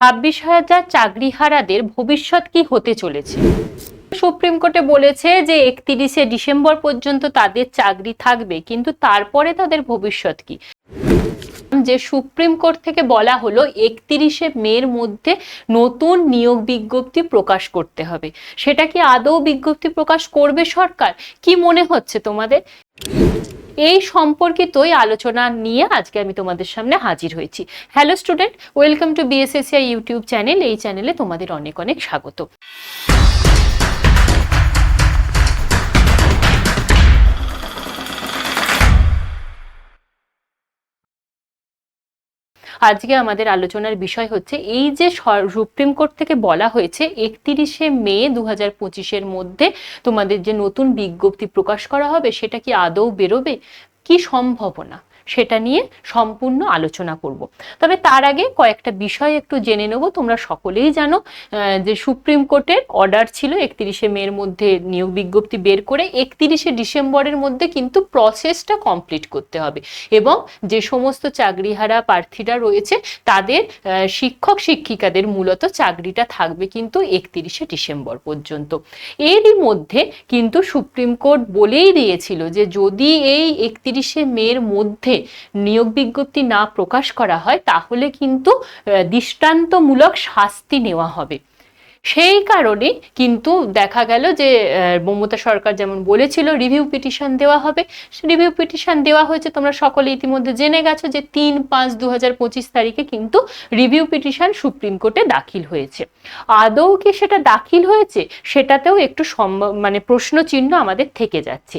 ছাব্বিশ হাজার চাকরিহারাদের ভবিষ্যৎ কি হতে চলেছে? সুপ্রিম কোর্টে বলেছে যে, একত্রিশে ডিসেম্বর পর্যন্ত তাদের চাকরি থাকবে, কিন্তু তারপরে তাদের ভবিষ্যৎ কি? যে, সুপ্রিম কোর্ট থেকে বলা হলো, একত্রিশে মের মধ্যে নতুন নিয়োগ বিজ্ঞপ্তি প্রকাশ করতে হবে। সেটা কি আদৌ বিজ্ঞপ্তি প্রকাশ করবে সরকার? কি মনে হচ্ছে তোমাদের? এই সম্পর্কিতই আলোচনা নিয়ে আজকে আমি তোমাদের সামনে হাজির হয়েছি। Hello student welcome to BSACI YouTube channel এই চ্যানেলে তোমাদের অনেক অনেক স্বাগত। আজকে আমাদের আলোচনার বিষয় হচ্ছে এই যে সুপ্রিম কোর্ট থেকে বলা হয়েছে একত্রিশে মে দু হাজার পঁচিশের মধ্যে তোমাদের যে নতুন বিজ্ঞপ্তি প্রকাশ করা হবে সেটা কি আদৌ বেরোবে? কি সম্ভাবনা? সেটা নিয়ে সম্পূর্ণ আলোচনা করব। তবে তার আগে কয়েকটা বিষয় একটু জেনে নেব, তোমরা সকলেই জানো যে সুপ্রিম কোর্টের অর্ডার ছিল একত্রিশে মের মধ্যে নিয়োগ বিজ্ঞপ্তি বের করে একত্রিশে ডিসেম্বরের মধ্যে কিন্তু প্রসেসটা কমপ্লিট করতে হবে এবং যে সমস্ত চাকরিহারা প্রার্থীরা রয়েছে, তাদের শিক্ষক শিক্ষিকাদের মূলত চাকরিটা থাকবে কিন্তু একত্রিশে ডিসেম্বর পর্যন্ত। এরই মধ্যে কিন্তু সুপ্রিম কোর্ট বলেই দিয়েছিল যে যদি এই একত্রিশে মের মধ্যে নিয়োগ বিজ্ঞপ্তি না প্রকাশ করা হয় তাহলে কিন্তু দৃষ্টান্তমূলক শাস্তি নেওয়া হবে। সেই কারণে কিন্তু দেখা গেল যে মমতা সরকার যেমন বলেছিল রিভিউ পিটিশন দেওয়া হবে। রিভিউ পিটিশন দেওয়া হয়েছে, তোমরা সকলে ইতিমধ্যে জেনে গেছো যে তিন পাঁচ দু তারিখে কিন্তু রিভিউ পিটিশন সুপ্রিম কোর্টে দাখিল হয়েছে। আদৌ কি সেটা দাখিল হয়েছে? সেটাতেও একটু মানে প্রশ্ন চিহ্ন আমাদের থেকে যাচ্ছে।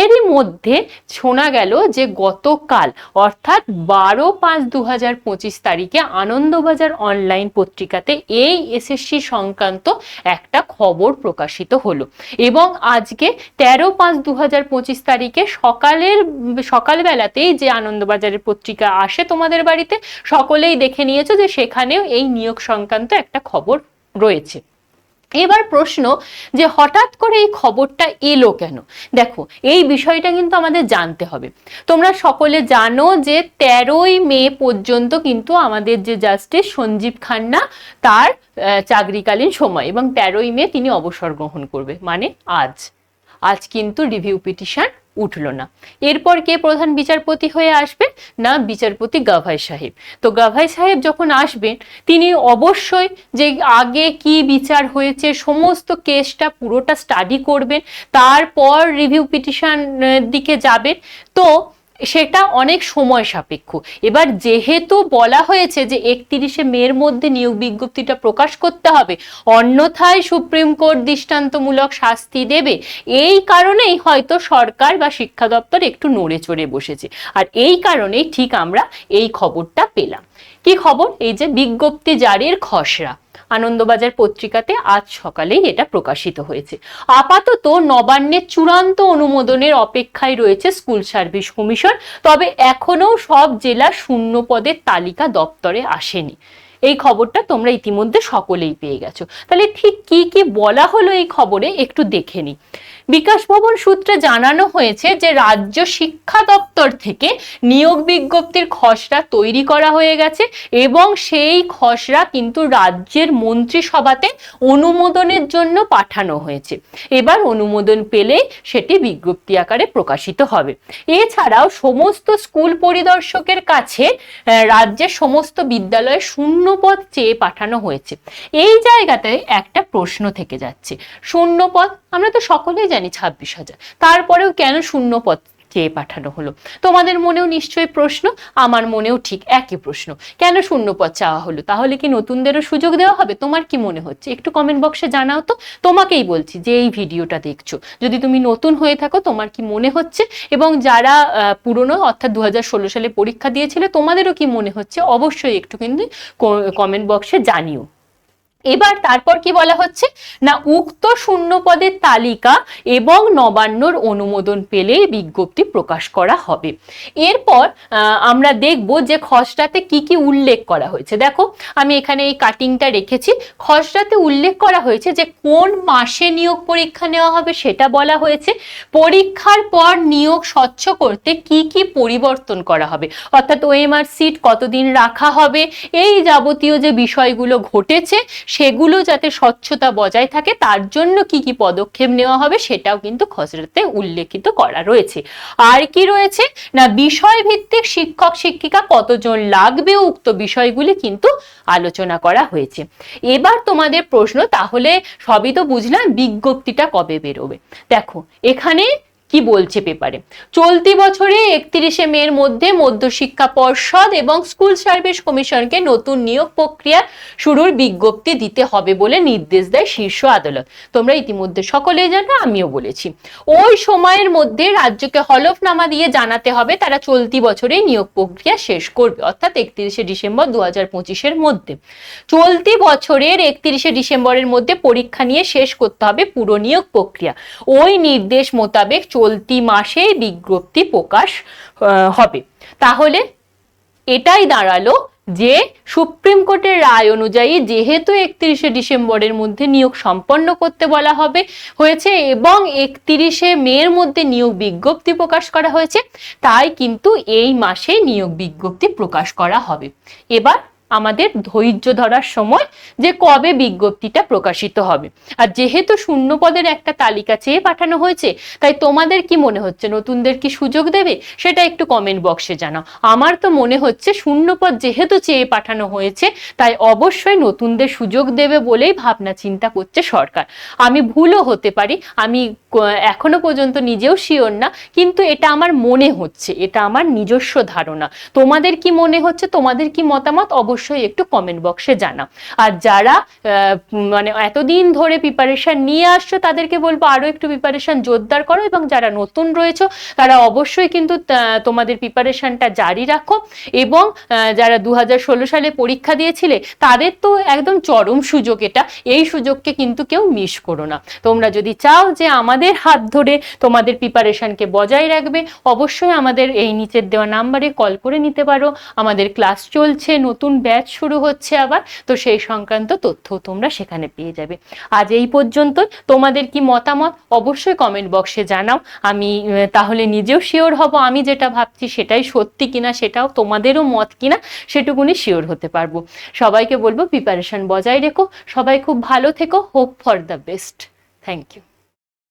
এরই মধ্যে শোনা গেল যে গতকাল, অর্থাৎ বারো পাঁচ দু হাজার পঁচিশ তারিখে আনন্দবাজার অনলাইন পত্রিকাতে এই এসএসসি সংক্রান্ত একটা খবর প্রকাশিত হলো। এবং আজকে তেরো পাঁচ দু হাজার পঁচিশ তারিখে সকালের, সকালবেলাতেই যে আনন্দবাজারের পত্রিকা আসে তোমাদের বাড়িতে, সকলেই দেখে নিয়েছো যে সেখানেও এই নিয়োগ সংক্রান্ত একটা খবর রয়েছে। এবার প্রশ্ন যে হঠাৎ করে এই খবরটা এলো কেন? দেখো, এই বিষয়টা কিন্তু আমাদের জানতে হবে। তোমরা সকলে জানো যে তেরোই মে পর্যন্ত কিন্তু আমাদের যে জাস্টিস সঞ্জীব খান্না তার চাকরিকালীন সময় এবং তেরোই মে তিনি অবসর গ্রহণ করবে। মানে আজ। আজ কিন্তু রিভিউ পিটিশন উঠল না। এরপর কে প্রধান বিচারপতি হয়ে আসবে না, বিচারপতি গাভাই সাহেব। তো গাভাই সাহেব যখন আসবেন, তিনি অবশ্যই যে আগে কি বিচার হয়েছে, সমস্ত কেসটা পুরোটা স্টাডি করবেন, তারপর রিভিউ পিটিশন দিকে যাবেন। তো সেটা অনেক সময় সাপেক্ষ। এবার যেহেতু বলা হয়েছে যে একত্রিশে মের মধ্যে নিয়োগ বিজ্ঞপ্তিটা প্রকাশ করতে হবে, অন্যথায় সুপ্রিম কোর্ট দৃষ্টান্তমূলক শাস্তি দেবে, এই কারণেই হয়তো সরকার বা শিক্ষা দপ্তর একটু নড়ে চড়ে বসেছে। আর এই কারণেই ঠিক আমরা এই খবরটা পেলাম। কি খবর? এই যে বিজ্ঞপ্তি জারির খসড়া। আনন্দবাজার পত্রিকাতে আজ সকালেই এটা প্রকাশিত হয়েছে। আপাতত নবান্নের চূড়ান্ত অনুমোদনের অপেক্ষায় রয়েছে স্কুল সার্ভিস কমিশন, তবে এখনও সব জেলা শূন্য পদের তালিকা দপ্তরে আসেনি। এই খবরটা তোমরা ইতিমধ্যে সকলেই পেয়ে গেছো। তাহলে ঠিক কি কি বলা হলো এই খবরে একটু দেখে নি বিকাশ ভবন সূত্রে জানানো হয়েছে যে রাজ্য শিক্ষা দপ্তর থেকে নিয়োগ বিজ্ঞপ্তির খসড়া তৈরি করা হয়ে গেছে এবং সেই খসড়া কিন্তু রাজ্যের মন্ত্রিসভাতে অনুমোদনের জন্য পাঠানো হয়েছে। এবার অনুমোদন পেলে সেটি বিজ্ঞপ্তি আকারে প্রকাশিত হবে। এছাড়াও সমস্ত স্কুল পরিদর্শকের কাছে রাজ্যের সমস্ত বিদ্যালয়ে শূন্যপদ চেয়ে পাঠানো হয়েছে। এই জায়গাটায় একটা প্রশ্ন থেকে যাচ্ছে। শূন্যপদ, আমরা তো সকলেই জানি ছাব্বিশ হাজার। তারপরেও কেন শূন্যপদ চেয়ে পাঠানো হলো? তোমাদের মনেও নিশ্চয়ই প্রশ্ন, আমার মনেও ঠিক একই প্রশ্ন। কেন শূন্যপদ চাওয়া হলো? তাহলে কি নতুনদেরও সুযোগ দেওয়া হবে? তোমার কি মনে হচ্ছে? একটু কমেন্ট বক্সে জানাও তো। তোমাকেই বলছি যে এই ভিডিওটা দেখছ। যদি তুমি নতুন হয়ে থাকো, তোমার কি মনে হচ্ছে? এবং যারা পুরনো, অর্থাৎ দু হাজার ষোলো সালে পরীক্ষা দিয়েছিলে, তোমাদেরও কি মনে হচ্ছে? অবশ্যই একটু কিন্তু কমেন্ট বক্সে জানিও। এবার তারপর কি বলা হচ্ছে? না, উক্ত শূন্য পদের তালিকা এবং নবান্নর অনুমোদন পেলে বিজ্ঞপ্তি প্রকাশ করা হবে। এরপর আমরা দেখব যে খসড়াতে কি কি উল্লেখ করা হয়েছে। দেখো, আমি এখানে এই কাটিংটা রেখেছি। খসড়াতে উল্লেখ করা হয়েছে যে কোন মাসে নিয়োগ পরীক্ষা নেওয়া হবে সেটা বলা হয়েছে। পরীক্ষার পর নিয়োগ স্বচ্ছ করতে কি কি পরিবর্তন করা হবে? অর্থাৎ ওএমআর সিট কতদিন রাখা হবে? এই যাবতীয় যে বিষয়গুলো ঘটেছে সেগুলো যাতে স্বচ্ছতা বজায় থাকে, তার জন্য কি কি পদক্ষেপ নেওয়া হবে সেটাও কিন্তু খসড়াতে উল্লেখিত করা রয়েছে। আর কি রয়েছে? না বিষয় ভিত্তিক শিক্ষক, শিক্ষিকা কতজন লাগবে উক্ত বিষয়গুলি কিন্তু আলোচনা করা হয়েছে। এবার তোমাদের প্রশ্ন, তাহলে সবই তো বুঝলাম, বিজ্ঞপ্তিটা কবে বেরোবে? দেখো, এখানে কি বলছে পেপারে চলতি বছরে একত্রিশে মের মধ্যে মধ্যশিক্ষা পর্ষদ এবং স্কুল সার্ভিস কমিশনকে নতুন নিয়োগ প্রক্রিয়া শুরুর বিজ্ঞপ্তি দিতে হবে বলে নির্দেশ দেয় শীর্ষ আদালত। তোমরা ইতিমধ্যে সকলেই জানো, আমিও বলেছি। ওই সময়ের মধ্যে রাজ্যকে হলফনামা দিয়ে জানাতে হবে, তারা চলতি বছরেই নিয়োগ প্রক্রিয়া শেষ করবে, অর্থাৎ একত্রিশে ডিসেম্বর দু হাজার পঁচিশের মধ্যে। চলতি বছরের একত্রিশে ডিসেম্বরের মধ্যে পরীক্ষা নিয়ে শেষ করতে হবে পুরো নিয়োগ প্রক্রিয়া। ওই নির্দেশ মোতাবেক চলতি মাসে বিজ্ঞপ্তি প্রকাশ হবে। তাহলে এটাই দাঁড়াল যে সুপ্রিম কোর্টের রায় অনুযায়ী যেহেতু একত্রিশে ডিসেম্বরের মধ্যে নিয়োগ সম্পন্ন করতে বলা হবে, হয়েছে এবং একত্রিশে মের মধ্যে নিয়োগ বিজ্ঞপ্তি প্রকাশ করা হয়েছে, তাই কিন্তু এই মাসে নিয়োগ বিজ্ঞপ্তি প্রকাশ করা হবে। এবার আমাদের ধৈর্য ধরার সময় যে কবে বিজ্ঞপ্তিটা প্রকাশিত হবে। আর যেহেতু শূন্য পদের একটা তালিকা চেয়ে পাঠানো হয়েছে, তাই তোমাদের কি মনে হচ্ছে? নতুনদের কি সুযোগ দেবে? সেটা একটু কমেন্ট বক্সে জানাও। আমার তো মনে হচ্ছে শূন্য পদ যেহেতু চেয়ে পাঠানো হয়েছে, তাই অবশ্যই নতুনদের সুযোগ দেবে বলেই ভাবনা চিন্তা করছে সরকার। আমি ভুলও হতে পারি, আমি এখনও পর্যন্ত নিজেও শিওর না, কিন্তু এটা আমার মনে হচ্ছে, এটা আমার নিজস্ব ধারণা। তোমাদের কি মনে হচ্ছে? তোমাদের কি মতামত? অবশ্যই একটু কমেন্ট বক্সে জানাও। আর যারা মানে এতদিন ধরে প্রিপারেশন নিয়ে আসছো, তাদেরকে বলব আরও একটু প্রিপারেশন জোরদার করো এবং যারা নতুন রয়েছে, তারা অবশ্যই কিন্তু তোমাদের প্রিপারেশনটা জারি রাখো এবং যারা দু হাজার ষোলো সালে পরীক্ষা দিয়েছিলে, তাদের তো একদম চরম সুযোগ এটা। এই সুযোগকে কিন্তু কেউ মিস করো না। তোমরা যদি চাও যে আমাদের হাত ধরে তোমাদের প্রিপারেশনকে বজায় রাখবে, অবশ্যই আমাদের এই নিচের দেওয়া নাম্বারে কল করে নিতে পারো। আমাদের ক্লাস চলছে নতুন ব্যাচ শুরু হচ্ছে আবার, তো সেই সংক্রান্ত তথ্য তোমরা সেখানে পেয়ে যাবে। আজ এই পর্যন্ত তোমাদের কি মতামত অবশ্যই কমেন্ট বক্সে জানাও। আমি তাহলে নিজেও শিওর হব। আমি যেটা ভাবছি সেটাই সত্যি কিনা, সেটাও তোমাদেরও মত কিনা, সেটুকুনি শিওর হতে পারব। সবাইকে বলব প্রিপারেশন বজায় রেখো। সবাই খুব ভালো থেকো। Hope for the best thank you